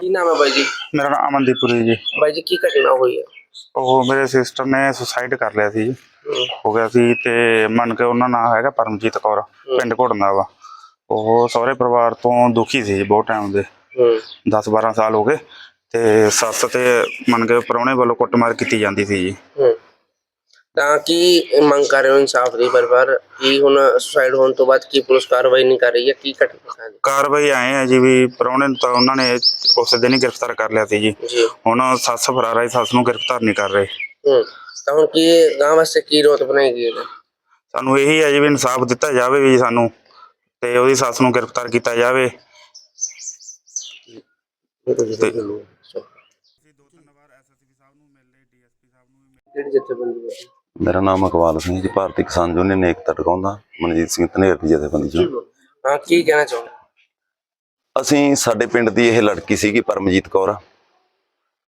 ਕੀ ਨਾਮ ਹੈ ਬਾਈ ਜੀ? ਮੇਰਾ ਨਾਮ ਅਮਨਦੀਪੁਰੀ ਜੀ। ਬਾਈ ਜੀ ਕੀ ਘਟਨਾ ਹੋਈ ਹੈ? ਉਹ ਮੇਰੇ ਸਿਸਟਰ ਨੇ ਸੁਸਾਈਡ ਕਰ ਲਿਆ ਸੀ ਜੀ। ਹੂੰ, ਗਿਆ ਸੀ ਤੇ ਮੰਨ ਕੇ ਉਹਨਾਂ ਨਾਂ ਹੈਗਾ ਪਰਮਜੀਤ ਕੌਰ ਪਿੰਡ ਘੋੜਨਾ ਵਾ। ਉਹ ਸਹੁਰੇ ਪਰਿਵਾਰ ਤੋਂ ਦੁਖੀ ਸੀ ਬਹੁਤ ਟਾਈਮ ਦੇ। ਹੂੰ। 10 12 ਸਾਲ ਹੋ ਗਏ ਤੇ ਸੱਸ ਤੇ ਮੰਨ ਕੇ ਪ੍ਰਾਹੁਣੇ ਵੱਲੋਂ ਕੁੱਟਮਾਰ ਕੀਤੀ ਜਾਂਦੀ ਸੀ ਜੀ। ਤਾਂ ਕੀ ਮੰਗ ਕਰ ਰਹੇ ਹੋ ਇਨਸਾਫ ਦੀ ਪਰਿਵਾਰ? ਕੀ ਹੁਣ ਸੁਸਾਈਡ ਹੋਣ ਤੋਂ ਬਾਅਦ ਕੀ ਪੁਲਿਸ ਕਾਰਵਾਈ ਨਹੀਂ ਕਰ ਰਹੀ ਹੈ ਕੀ ਘਟਨਾ ਹੈ ਕਾਰਵਾਈ ਆਏ ਆ ਜੀ ਵੀ ਪ੍ਰਾਹੁਣੇ ਨੂੰ ਤਾਂ ਉਹਨਾਂ ਨੇ ਉਸ ਦਿਨ ਹੀ ਗ੍ਰਿਫਤਾਰ ਕਰ ਲਿਆ ਸੀ ਜੀ। ਜੀ। ਹੁਣ ਸੱਸ ਫਰਾਰ ਆਈ ਸੱਸ ਨੂੰ ਗ੍ਰਿਫਤਾਰ ਨਹੀਂ ਕਰ ਰਹੇ। ਹੂੰ ਤਾਂ ਹੁਣ ਕੀ ਗਾਂ ਵਾਸਤੇ ਕੀ ਰੋਤ ਬਣਾਏਗੀ ਇਹਦਾ? ਸਾਨੂੰ ਇਹੀ ਹੈ ਜੀ ਵੀ ਇਨਸਾਫ ਦਿੱਤਾ ਜਾਵੇ ਵੀ ਸਾਨੂੰ ਤੇ ਉਹਦੀ ਸੱਸ ਨੂੰ ਗ੍ਰਿਫਤਾਰ ਕੀਤਾ ਜਾਵੇ। ਕਿਹੜੀ ਜਥੇਬੰਦੀ ਹੈ? ਮੇਰਾ ਨਾਮ ਇਕਬਾਲ ਸਿੰਘ ਜੀ ਭਾਰਤੀ ਕਿਸਾਨ ਯੂਨੀਅਨ ਨੇ ਏਕਤਾ ਟਿਕਾਉਂਦਾ ਮਨਜੀਤ ਸਿੰਘ ਧਨੇਰ ਦੀ ਜਥੇਬੰਦੀ ਚੋਂ। ਹਾਂ ਕੀ ਕਹਿਣਾ ਚਾਹੁੰਦੇ ਅਸੀਂ ਸਾਡੇ ਪਿੰਡ ਦੀ ਇਹ ਲੜਕੀ ਸੀਗੀ ਪਰਮਜੀਤ ਕੌਰ।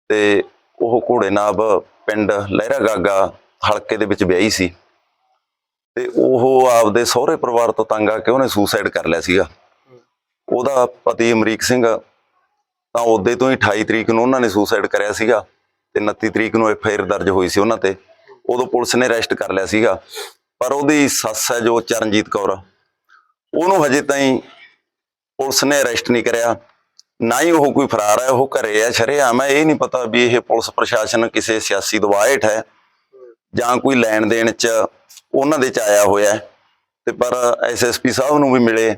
ਤੇ ਉਹ ਘੋੜੇਨਾਬ ਪਿੰਡ ਲਹਿਰਾ ਗਾਗਾ ਹਲਕੇ ਦੇ ਵਿੱਚ ਵਿਆਹੀ ਸੀ। ਤੇ ਉਹ ਆਪਦੇ ਸਹੁਰੇ ਪਰਿਵਾਰ ਤੋਂ ਤੰਗ ਆ ਕੇ ਉਹਨੇ ਸੁਸਾਈਡ ਕਰ ਲਿਆ ਸੀਗਾ। ਉਹਦਾ ਪਤੀ ਅਮਰੀਕ ਸਿੰਘ ਤਾਂ ਉਹਦੇ ਤੋਂ ਹੀ 28 ਤਰੀਕ ਨੂੰ ਉਹਨਾਂ ਨੇ ਸੁਸਾਈਡ ਕਰਿਆ ਸੀਗਾ। ਤੇ 29 ਤਰੀਕ ਨੂੰ ਐਫ ਆਈ ਆਰ ਦਰਜ ਹੋਈ ਸੀ ਉਹਨਾਂ ਤੇ। ਉਦੋਂ ਪੁਲਿਸ ਨੇ ਅਰੈਸਟ ਕਰ ਲਿਆ ਸੀਗਾ। ਪਰ ਉਹਦੀ ਸੱਸ ਹੈ ਜੋ ਚਰਨਜੀਤ ਕੌਰ। ਉਹਨੂੰ ਹਜੇ ਤਾਈਂ ਪੁਲਿਸ ਨੇ ਅਰੈਸਟ ਨਹੀਂ ਕਰਿਆ। ਨਾ ਹੀ ਉਹ ਕੋਈ ਫਰਾਰ ਹੈ, ਉਹ ਘਰੇ ਹੈ, ਸ਼ਰੇਆਮ ਹੈ। ਇਹ ਨਹੀਂ ਪਤਾ ਵੀ ਇਹ ਪੁਲਿਸ ਪ੍ਰਸ਼ਾਸਨ ਕਿਸੇ ਸਿਆਸੀ ਦਬਾਅ ਹੇਠ ਹੈ ਜਾਂ ਕੋਈ ਲੈਣ ਦੇਣ ਚ ਉਹਨਾਂ ਦੇ ਚ ਆਇਆ ਹੋਇਆ ਹੈ। ਤੇ ਪਰ ਐਸਐਸਪੀ ਸਾਹਿਬ ਨੂੰ ਵੀ ਮਿਲੇ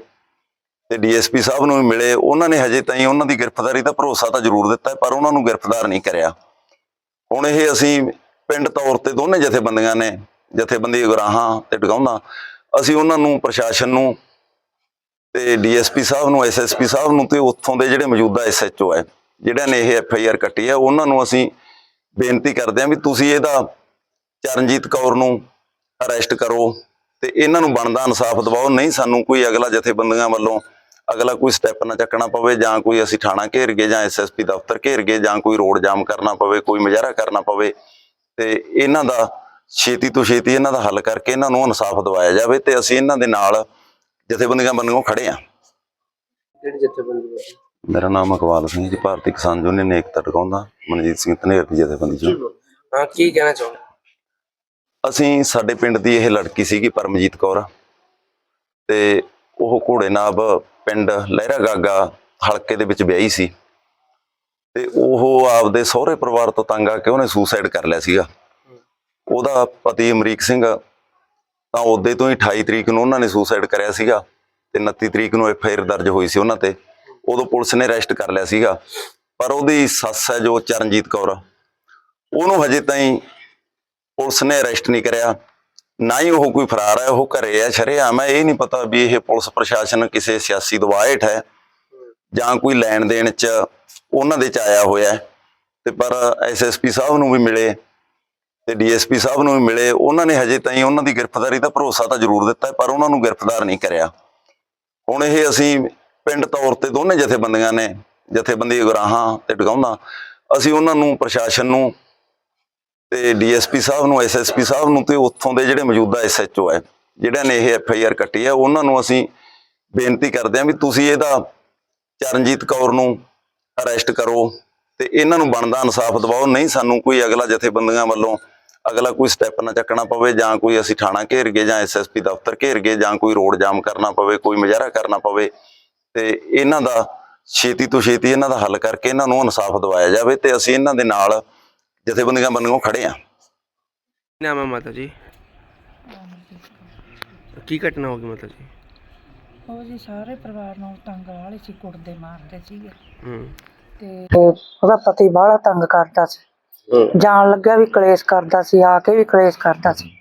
ਤੇ ਡੀਐਸਪੀ ਸਾਹਿਬ ਨੂੰ ਵੀ ਮਿਲੇ। ਉਹਨਾਂ ਨੇ ਹਜੇ ਤਾਈਂ ਉਹਨਾਂ ਦੀ ਗ੍ਰਿਫਤਾਰੀ ਦਾ ਭਰੋਸਾ ਤਾਂ ਜ਼ਰੂਰ ਦਿੱਤਾ, ਪਰ ਉਹਨਾਂ ਨੂੰ ਗ੍ਰਿਫਤਾਰ ਨਹੀਂ ਕਰਿਆ। ਹੁਣ ਇਹ ਅਸੀਂ ਪਿੰਡ ਤੌਰ ਤੇ ਦੋਨੇ ਜਥੇਬੰਦੀਆਂ ਨੇ, ਜਥੇਬੰਦੀ ਗੁਰਾਹਾਂ ਤੇ ਟਿਕਾਉਂਦਾ ਅਸੀਂ ਉਹਨਾਂ ਨੂੰ ਪ੍ਰਸ਼ਾਸਨ ਨੂੰ ਤੇ ਡੀਐਸਪੀ ਸਾਹਿਬ ਨੂੰ, ਐਸਐਸਪੀ ਸਾਹਿਬ ਨੂੰ ਤੇ ਉੱਥੋਂ ਦੇ ਜਿਹੜੇ ਮੌਜੂਦਾ ਐਸਐਚਓ ਹੈ, ਜਿਹੜਿਆਂ ਨੇ ਇਹ ਐਫਆਈਆਰ ਕੱਟੀ ਹੈ, ਉਹਨਾਂ ਨੂੰ ਅਸੀਂ ਬੇਨਤੀ ਕਰਦੇ ਹਾਂ ਵੀ ਤੁਸੀਂ ਇਹਦਾ ਚਰਨਜੀਤ ਕੌਰ ਨੂੰ ਅਰੈਸਟ ਕਰੋ ਤੇ ਇਹਨਾਂ ਨੂੰ ਬਣਦਾ ਇਨਸਾਫ ਦਿਵਾਓ। ਨਹੀਂ ਸਾਨੂੰ ਕੋਈ ਅਗਲਾ ਜਥੇਬੰਦੀਆਂ ਵੱਲੋਂ ਅਗਲਾ ਕੋਈ ਸਟੈਪ ਨਾ ਚੱਕਣਾ ਪਵੇ, ਜਾਂ ਕੋਈ ਅਸੀਂ ਥਾਣਾ ਘੇਰ ਗਏ ਜਾਂ ਐਸਐਸਪੀ ਦਫ਼ਤਰ ਘੇਰ ਗਏ, ਜਾਂ ਕੋਈ ਰੋਡ ਜਾਮ ਕਰਨਾ ਪਵੇ, ਕੋਈ ਮੁਜ਼ਾਹਰਾ ਕਰਨਾ ਪਵੇ। ਤੇ ਇਹਨਾਂ ਦਾ ਛੇਤੀ ਤੋਂ ਛੇਤੀ ਇਹਨਾਂ ਦਾ ਹੱਲ ਕਰਕੇ ਇਹਨਾਂ ਨੂੰ ਇਨਸਾਫ ਦਿਵਾਇਆ ਜਾਵੇ ਤੇ ਅਸੀਂ ਇਹਨਾਂ ਦੇ ਨਾਲ ਜਥੇਬੰਦੀਆਂ ਬੰਦੀਆਂ ਖੜੇ ਆ ਕਿਹੜੀ ਜਥੇਬੰਦੀ ਹੈ? ਮੇਰਾ ਨਾਮ ਇਕਬਾਲ ਸਿੰਘ ਜੀ ਭਾਰਤੀ ਕਿਸਾਨ ਯੂਨੀਅਨ ਨੇ ਏਕਤਾ ਟਿਕਾਉਂਦਾ ਮਨਜੀਤ ਸਿੰਘ ਧਨੇਰ ਦੀ ਜਥੇਬੰਦੀ ਚੋਂ। ਹਾਂ। ਕੀ ਕਹਿਣਾ ਚਾਹੁੰਦੇ ਅਸੀਂ ਸਾਡੇ ਪਿੰਡ ਦੀ ਇਹ ਲੜਕੀ ਸੀਗੀ ਪਰਮਜੀਤ ਕੌਰ। ਤੇ ਉਹ ਘੋੜੇਨਾਬ ਪਿੰਡ ਲਹਿਰਾ ਗਾਗਾ ਹਲਕੇ ਦੇ ਵਿੱਚ ਵਿਆਹੀ ਸੀ। ਤੇ ਉਹ ਆਪਦੇ ਸਹੁਰੇ ਪਰਿਵਾਰ ਤੋਂ ਤੰਗ ਆ ਕੇ ਉਹਨੇ ਸੁਸਾਈਡ ਕਰ ਲਿਆ ਸੀਗਾ। ਉਹਦਾ ਪਤੀ ਅਮਰੀਕ ਸਿੰਘ ਤਾਂ ਉਹਦੇ ਤੋਂ ਹੀ 28 ਤਰੀਕ ਨੂੰ ਉਹਨਾਂ ਨੇ ਸੁਸਾਈਡ ਕਰਿਆ ਸੀਗਾ ਤੇ 29 ਤਰੀਕ ਨੂੰ ਐਫ ਆਈ ਆਰ ਦਰਜ ਹੋਈ ਸੀ ਉਹਨਾਂ ਤੇ। ਉਦੋਂ ਪੁਲਿਸ ਨੇ ਅਰੈਸਟ ਕਰ ਲਿਆ ਸੀਗਾ। ਪਰ ਉਹਦੀ ਸੱਸ ਹੈ ਜੋ ਚਰਨਜੀਤ ਕੌਰ ਉਹਨੂੰ ਹਜੇ ਤਾਈਂ ਪੁਲਿਸ ਨੇ ਅਰੈਸਟ ਨਹੀਂ ਕਰਿਆ। ਨਾ ਹੀ ਉਹ ਕੋਈ ਫਰਾਰ ਹੈ ਉਹ ਘਰੇ ਹੈ ਸ਼ਰੇਆਮ ਹੈ ਇਹ ਨਹੀਂ ਪਤਾ ਵੀ ਇਹ ਪੁਲਿਸ ਪ੍ਰਸ਼ਾਸਨ ਕਿਸੇ ਸਿਆਸੀ ਦਬਾਅ ਹੇਠ ਹੈ। ਜਾਂ ਕੋਈ ਲੈਣ ਦੇਣ ਚ ਉਹਨਾਂ ਦੇ ਚ ਆਇਆ ਹੋਇਆ ਤੇ ਪਰ ਐਸਐਸਪੀ ਸਾਹਿਬ ਨੂੰ ਵੀ ਮਿਲੇ ਤੇ ਡੀਐਸਪੀ ਸਾਹਿਬ ਨੂੰ ਵੀ ਮਿਲੇ। ਉਹਨਾਂ ਨੇ ਹਜੇ ਤਾਈਂ ਉਹਨਾਂ ਦੀ ਗ੍ਰਿਫਤਾਰੀ ਦਾ ਭਰੋਸਾ ਤਾਂ ਜ਼ਰੂਰ ਦਿੱਤਾ ਪਰ ਉਹਨਾਂ ਨੂੰ ਗ੍ਰਿਫਤਾਰ ਨਹੀਂ ਕਰਿਆ। ਹੁਣ ਇਹ ਅਸੀਂ ਪਿੰਡ ਤੌਰ ਤੇ ਦੋਨੇ ਜਥੇਬੰਦੀਆਂ ਨੇ, ਜਥੇਬੰਦੀ ਉਗਰਾਹਾਂ ਤੇ ਟਿਕਾਉਂਦਾ ਅਸੀਂ ਉਹਨਾਂ ਨੂੰ ਪ੍ਰਸ਼ਾਸਨ ਨੂੰ ਤੇ ਡੀਐਸਪੀ ਸਾਹਿਬ ਨੂੰ ਐਸਐਸਪੀ ਸਾਹਿਬ ਨੂੰ ਤੇ ਉੱਥੋਂ ਦੇ ਜਿਹੜੇ ਮੌਜੂਦਾ ਐਸਐਚਓ ਹੈ, ਜਿਹੜਿਆਂ ਨੇ ਇਹ ਐਫਆਈਆਰ ਕੱਟੀ ਹੈ, ਉਹਨਾਂ ਨੂੰ ਅਸੀਂ ਬੇਨਤੀ ਕਰਦੇ ਹਾਂ ਵੀ ਤੁਸੀਂ ਇਹਦਾ ਚਰਨਜੀਤ ਕੌਰ ਨੂੰ ਅਰੈਸਟ ਕਰੋ ਤੇ ਇਹਨਾਂ ਨੂੰ ਬਣਦਾ ਇਨਸਾਫ ਦਿਵਾਓ, ਨਹੀਂ ਸਾਨੂੰ ਕੋਈ ਅਗਲਾ ਜਥੇਬੰਦੀਆਂ ਵੱਲੋਂ ਅਗਲਾ ਕੋਈ ਸਟੈਪ ਨਾ ਚੱਕਣਾ ਪਵੇ ਜਾਂ ਕੋਈ ਅਸੀਂ ਥਾਣਾ ਘੇਰ ਗਏ ਜਾਂ ਐਸਐਸਪੀ ਦਫ਼ਤਰ ਘੇਰ ਗਏ ਜਾਂ ਕੋਈ ਰੋਡ ਜਾਮ ਕਰਨਾ ਪਵੇ, ਕੋਈ ਮੁਜ਼ਾਹਰਾ ਕਰਨਾ ਪਵੇ, ਤੇ ਇਹਨਾਂ ਦਾ ਛੇਤੀ ਤੋਂ ਛੇਤੀ ਇਹਨਾਂ ਦਾ ਹੱਲ ਕਰਕੇ ਇਹਨਾਂ ਨੂੰ ਇਨਸਾਫ ਦਿਵਾਇਆ ਜਾਵੇ ਤੇ ਅਸੀਂ ਇਹਨਾਂ ਦੇ ਨਾਲ ਜਥੇਬੰਦੀਆਂ ਬੰਦੀਆਂ ਖੜੇ ਆ ਨਾਮ ਹੈ ਮਾਤਾ ਜੀ? ਕੀ ਘਟਨਾ ਹੋ ਗਈ ਮਾਤਾ ਜੀ? ਉਹ ਜੀ ਸਾਰੇ ਪਰਿਵਾਰ ਨੂੰ ਤੰਗ ਵਾਲੇ ਸੀ ਕੁੱਟਦੇ ਮਾਰਦੇ ਸੀਗੇ। ਹੂੰ। ਤੇ ਉਹਦਾ ਪਤੀ ਬਾਹਲਾ ਤੰਗ ਕਰਦਾ ਸੀ। ਹੂੰ। ਜਾਣ ਲੱਗਿਆ ਵੀ ਕਲੇਸ਼ ਕਰਦਾ ਸੀ ਆ ਕੇ ਵੀ ਕਲੇਸ਼ ਕਰਦਾ ਸੀ।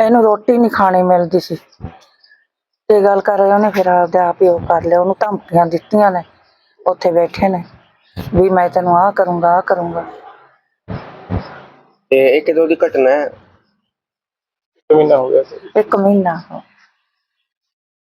ਇਹਨੂੰ ਰੋਟੀ ਨਹੀਂ ਖਾਣੀ ਮਿਲਦੀ ਸੀ। ਤੇ ਗੱਲ ਕਰ ਰਹੇ ਉਹਨੇ ਫਿਰ ਆਪਦੇ ਆਪ ਹੀ ਉਹ ਕਰ ਲਿਆ। ਉਹਨੂੰ ਧਮਕੀਆਂ ਦਿੱਤੀਆਂ ਨੇ ਉੱਥੇ ਬੈਠੇ ਨੇ ਵੀ ਮੈਂ ਤੈਨੂੰ ਆਹ ਕਰੂੰਗਾ ਆਹ ਕਰੂੰਗਾ। ਤੇ ਇਹ ਕਿਦੋਂ ਦੀ ਘਟਨਾ ਹੈ? ਇੱਕ ਮਹੀਨਾ ਹੋ